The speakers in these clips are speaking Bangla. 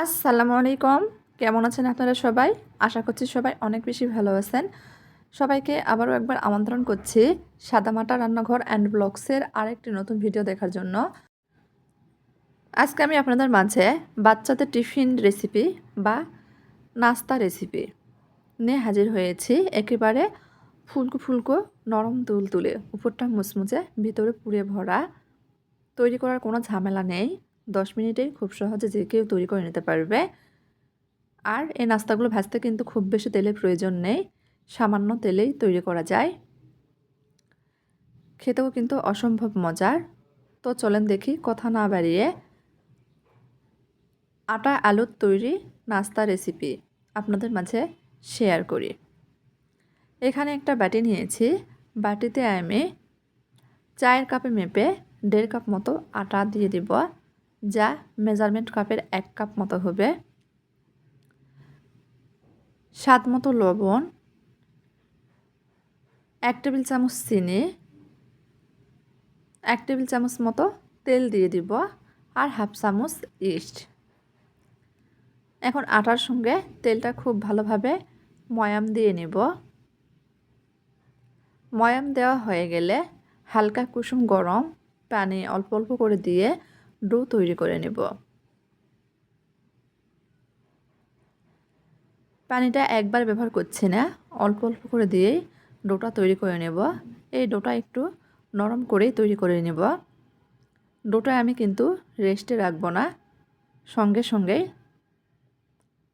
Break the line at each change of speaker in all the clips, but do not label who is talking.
আসসালামু আলাইকুম কেমন আছেন আপনারা সবাই? আশা করছি সবাই অনেক বেশি ভালো আছেন। সবাইকে আবারও একবার আমন্ত্রণ করছি সাদামাটা রান্নাঘর অ্যান্ড ব্লগসের আরেকটি নতুন ভিডিও দেখার জন্য। আজকে আমি আপনাদের মাঝে বাচ্চাদের টিফিন রেসিপি বা নাস্তা রেসিপি নিয়ে হাজির হয়েছি। একেবারে ফুলকো ফুলকো নরম তুল তুলে উপরটা মুচমুচে, ভিতরে পুড়ে ভরা, তৈরি করার কোনো ঝামেলা নেই। দশ মিনিটেই খুব সহজে যে কেউ তৈরি করে নিতে পারবে। আর এই নাস্তাগুলো ভাজতে কিন্তু খুব বেশি তেলের প্রয়োজন নেই, সামান্য তেলেই তৈরি করা যায়। খেতেও কিন্তু অসম্ভব মজার। তো চলেন দেখি কথা না বাড়িয়ে আটা আলুর তৈরি নাস্তা রেসিপি আপনাদের মাঝে শেয়ার করি। এখানে একটা বাটি নিয়েছি। বাটিতে আমি চায়ের কাপে মেপে দেড় কাপ মতো আটা দিয়ে দিব। যা মেজারমেন্ট কাপের এক কাপ মতো হবে। স্বাদ মতো লবণ। এক টেবিল চামচ চিনি। এক টেবিল চামচ মতো তেল দিয়ে দিব আর হাফ চামচ ইস্ট। এখন আটার সঙ্গে তেলটা খুব ভালোভাবে ময়াম দিয়ে নেব। ময়াম দেওয়া হয়ে গেলে হালকা কুসুম গরম পানি অল্প অল্প করে দিয়ে ডো তৈরি করে নেব। পানিটা একবার ব্যবহার করছি না, অল্প অল্প করে দিয়েই ডোটা তৈরি করে নেব। এই ডোটা একটু নরম করেই তৈরি করে নেব। ডোটা আমি কিন্তু রেস্টে রাখব না, সঙ্গে সঙ্গে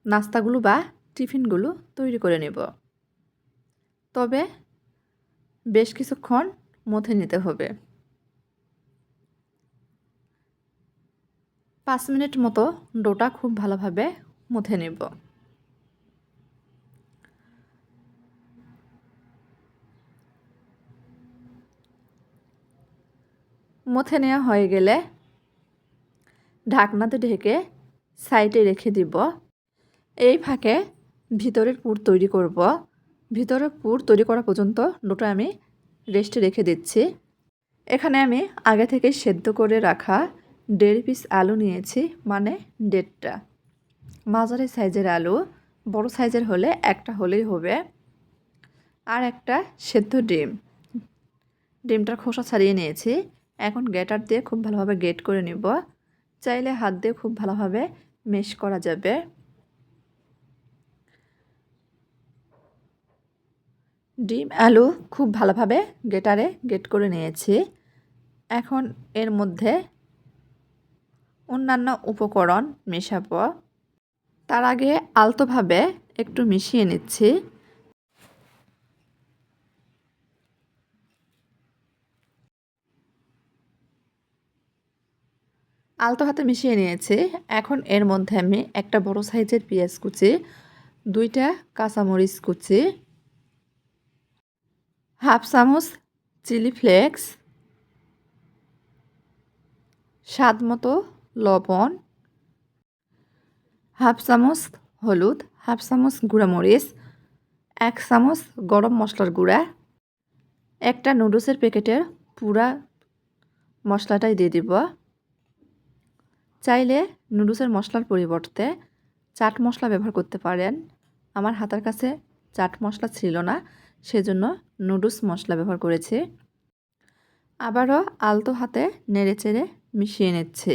নাস্তাগুলো বা টিফিনগুলো তৈরি করে নেব। তবে বেশ কিছুক্ষণ মথে নিতে হবে। পাঁচ মিনিট মতো ডোটা খুব ভালোভাবে মুথে নেব। মুথে নেওয়া হয়ে গেলে ঢাকনাতে ঢেকে সাইডে রেখে দিব। এই ফাঁকে ভিতরের পুর তৈরি করব। ভিতরের পুর তৈরি করা পর্যন্ত ডোটা আমি রেস্টে রেখে দিচ্ছি। এখানে আমি আগে থেকে সেদ্ধ করে রাখা দেড় পিস আলু নিয়েছি মানে দেড়টা। মাঝারি সাইজের আলু, বড় সাইজের হলে একটা হলেই হবে। আর একটা সেদ্ধ ডিম। ডিমটার খোসা ছাড়িয়ে নিয়েছি। এখন গেটার দিয়ে খুব ভালোভাবে গেট করে নিব। চাইলে হাত দিয়ে খুব ভালোভাবে মেশ করা যাবে। ডিম, আলু খুব ভালোভাবে গেটারে গেট করে নিয়েছি। এখন এর মধ্যে অন্যান্য উপকরণ মেশাবো। তার আগে আলতোভাবে একটু মিশিয়ে নিচ্ছি। আলতো হাতে মিশিয়ে নিয়েছি। এখন এর মধ্যে আমি একটা বড় সাইজের পেঁয়াজ কুচি, দুইটা কাঁচামরিচ কুচি, হাফ চামচ চিলি ফ্লেক্স, স্বাদ মতো লবণ, হাফ চামচ হলুদ, হাফ চামচ গুঁড়ামরিচ, এক চামচ গরম মশলার গুঁড়া, একটা নুডলসের প্যাকেটের পুরা মশলাটাই দিয়ে দিব। চাইলে নুডলসের মশলার পরিবর্তে চাট মশলা ব্যবহার করতে পারেন। আমার হাতের কাছে চাট মশলা ছিল না, সেজন্য নুডলস মশলা ব্যবহার করেছি। আবারও আলতো হাতে নেড়ে চেড়ে মিশিয়ে নিচ্ছে।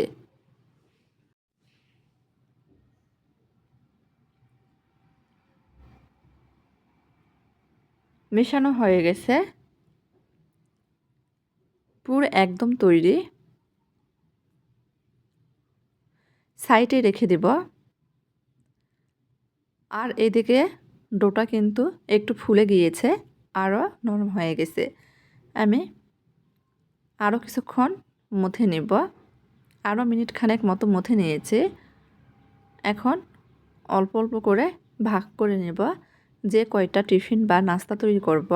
মেশানো হয়ে গেছে। পুর একদম তৈরি। সাইডে রেখে দেব। আর এদিকে ডোটা কিন্তু একটু ফুলে গিয়েছে আরও নরম হয়ে গেছে। আমি আরও কিছুক্ষণ মথে নেব। আরও মিনিট খানেক মতো মথে নিয়েছি। এখন অল্প অল্প করে ভাগ করে নেব। যে কয়টা টিফিন বা নাস্তা তৈরি করব,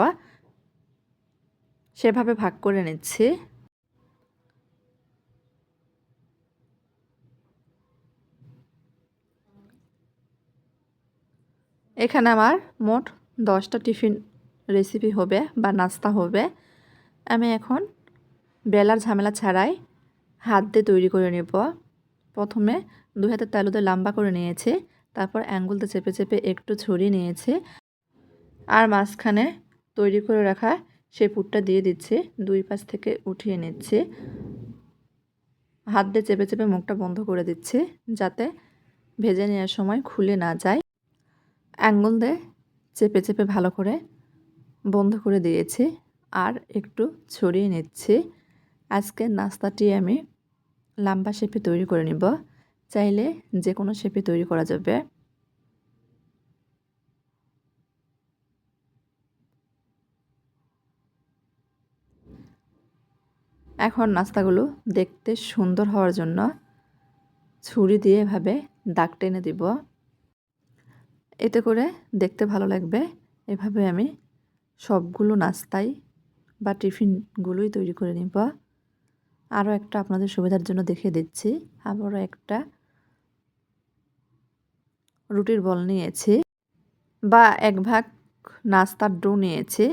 সেভাবে ভাগ করে নিচ্ছি। এখানে আমার মোট দশটা টিফিন রেসিপি হবে বা নাস্তা হবে। আমি এখন বেলার ঝামেলা ছাড়াই হাত দিয়ে তৈরি করে নেব। প্রথমে দুই হাতের তালুতে লম্বা করে নিয়েছে। তারপর অ্যাঙ্গুলতে চেপে চেপে একটু ছড়িয়ে নিয়েছে আর মাঝখানে তৈরি করে রাখা সেই পুরটা দিয়ে দিচ্ছে, দুই পাশ থেকে উঠিয়ে নিচ্ছে। হাত দিয়ে চেপে চেপে মুখটা বন্ধ করে দিচ্ছে যাতে ভেজে নেওয়ার সময় খুলে না যায়। অ্যাঙ্গুল দিয়ে চেপে চেপে ভালো করে বন্ধ করে দিয়েছি আর একটু ছড়িয়ে নিচ্ছি। আজকে নাস্তাটি আমি লম্বা শেপে তৈরি করে নিব। চাইলে যে কোনো শেপে তৈরি করা যাবে। এখন নাস্তাগুলো দেখতে সুন্দর হওয়ার জন্য ছুরি দিয়ে এভাবে দাগ টেনে দিব। এতে করে দেখতে ভালো লাগবে। এভাবে আমি সবগুলো নাস্তাই বা টিফিনগুলোই তৈরি করে নিব। আরও একটা আপনাদের সুবিধার জন্য দেখিয়ে দিচ্ছি। আবারও একটা রুটির বল নিয়েছে বা এক ভাগ নাস্তার ডো নিয়েছে।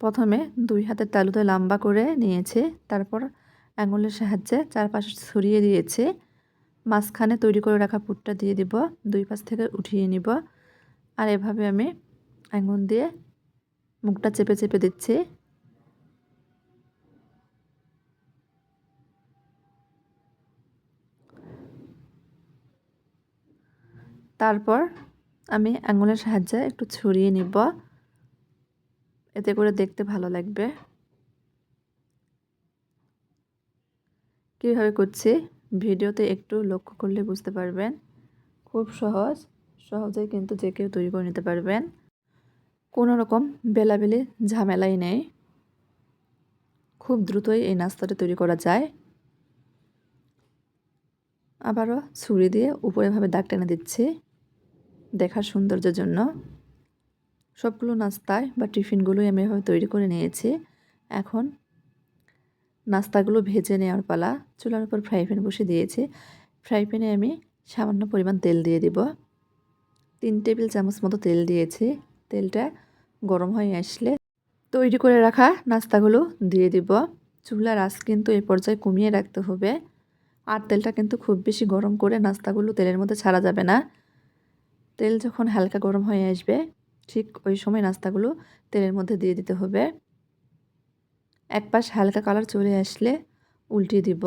প্রথমে দুই হাতের তালুতে লম্বা করে নিয়েছে, তারপর আঙুলের সাহায্যে চারপাশে ছড়িয়ে দিয়েছে। মাঝখানে তৈরি করে রাখা পুটটা দিয়ে দিব, দুই পাশ থেকে উঠিয়ে নিব। আর এভাবে আমি আঙুল দিয়ে মুখটা চেপে চেপে দিচ্ছি। তারপর আমি আঙুলের সাহায্যে একটু ছড়িয়ে নিব। এতে করে দেখতে ভালো লাগবে। কীভাবে করছি? ভিডিওতে একটু লক্ষ্য করলে বুঝতে পারবেন। খুব সহজ, সহজেই কিন্তু যে কেউ তৈরি করে নিতে পারবেন। কোনো রকম বেলাবেলি, ঝামেলাই নেই। খুব দ্রুতই এই নাস্তাটা তৈরি করা যায়। আবারও ছুরি দিয়ে উপরেভাবে দাগ টেনে দিচ্ছি। দেখার সৌন্দর্যের জন্য সবগুলো নাস্তায় বা টিফিনগুলোই আমি এভাবে তৈরি করে নিয়েছি। এখন নাস্তাগুলো ভেজে নেওয়ার পালা, চুলার উপর ফ্রাই প্যান বসে দিয়েছি। ফ্রাই প্যানে আমি সামান্য পরিমাণ তেল দিয়ে দিব। তিন টেবিল চামচ মতো তেল দিয়েছি। তেলটা গরম হয়ে আসলে তৈরি করে রাখা নাস্তাগুলো দিয়ে দিব। চুলার আঁচ কিন্তু এ পর্যায়ে কমিয়ে রাখতে হবে। আর তেলটা কিন্তু খুব বেশি গরম করে নাস্তাগুলো তেলের মধ্যে ছাড়া যাবে না। তেল যখন হালকা গরম হয়ে আসবে, ঠিক ওই সময় নাস্তাগুলো তেলের মধ্যে দিয়ে দিতে হবে। এক পাশ হালকা কালার চলে আসলে উল্টিয়ে দিব।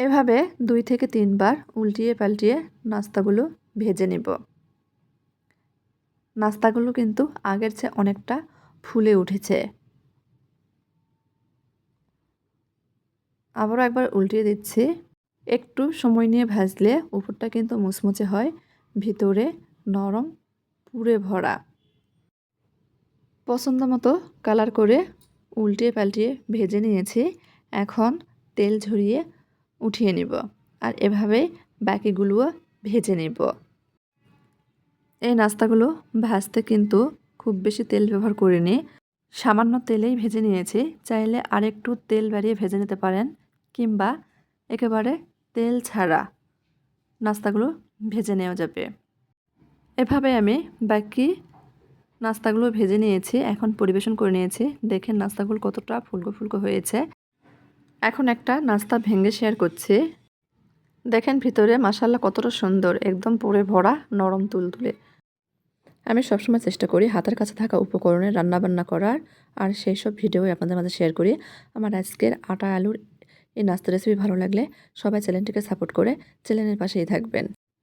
এভাবে দুই থেকে তিনবার উল্টিয়ে পাল্টিয়ে নাস্তাগুলো ভেজে নেব। নাস্তাগুলো কিন্তু আগের চেয়ে অনেকটা ফুলে উঠেছে। আবারও একবার উল্টিয়ে দিচ্ছি। একটু সময় নিয়ে ভাজলে উপরটা কিন্তু মুচমুচে হয়। ভিতরে নরম পুরে ভরা। পছন্দ মতো কালার করে উল্টিয়ে পাল্টিয়ে ভেজে নিয়েছি। এখন তেল ঝরিয়ে উঠিয়ে নিব আর এভাবে বাকিগুলোও ভেজে নেব। এই নাস্তাগুলো ভাজতে কিন্তু খুব বেশি তেল ব্যবহার করিনি। সামান্য তেলেই ভেজে নিয়েছি। চাইলে আরেকটু তেল বাড়িয়ে ভেজে নিতে পারেন কিংবা একেবারে তেল ছাড়া। নাস্তাগুলো ভেজে নেওয়া যাবে। এভাবে আমি বাকি নাস্তাগুলো ভেজে নিয়েছি, এখন পরিবেশন করে নিয়েছি। দেখেন নাস্তাগুলো কতটা ফুলকো ফুলকো হয়েছে। এখন একটা নাস্তা ভেঙে শেয়ার করছি। দেখেন ভিতরে মাসাল্লা কতটা সুন্দর, একদম পরে ভরা, নরম তুলতুলে। আমি সবসময় চেষ্টা করি হাতের কাছে থাকা উপকরণে রান্নাবান্না করার, আর সেই সব ভিডিও আপনাদের মাঝে শেয়ার করি। আমার আজকের আটা আলুর এই নাস্তা রেসিপি ভালো লাগলে সবাই চ্যানেলটিকে সাপোর্ট করে চ্যানেলের পাশেই থাকবেন।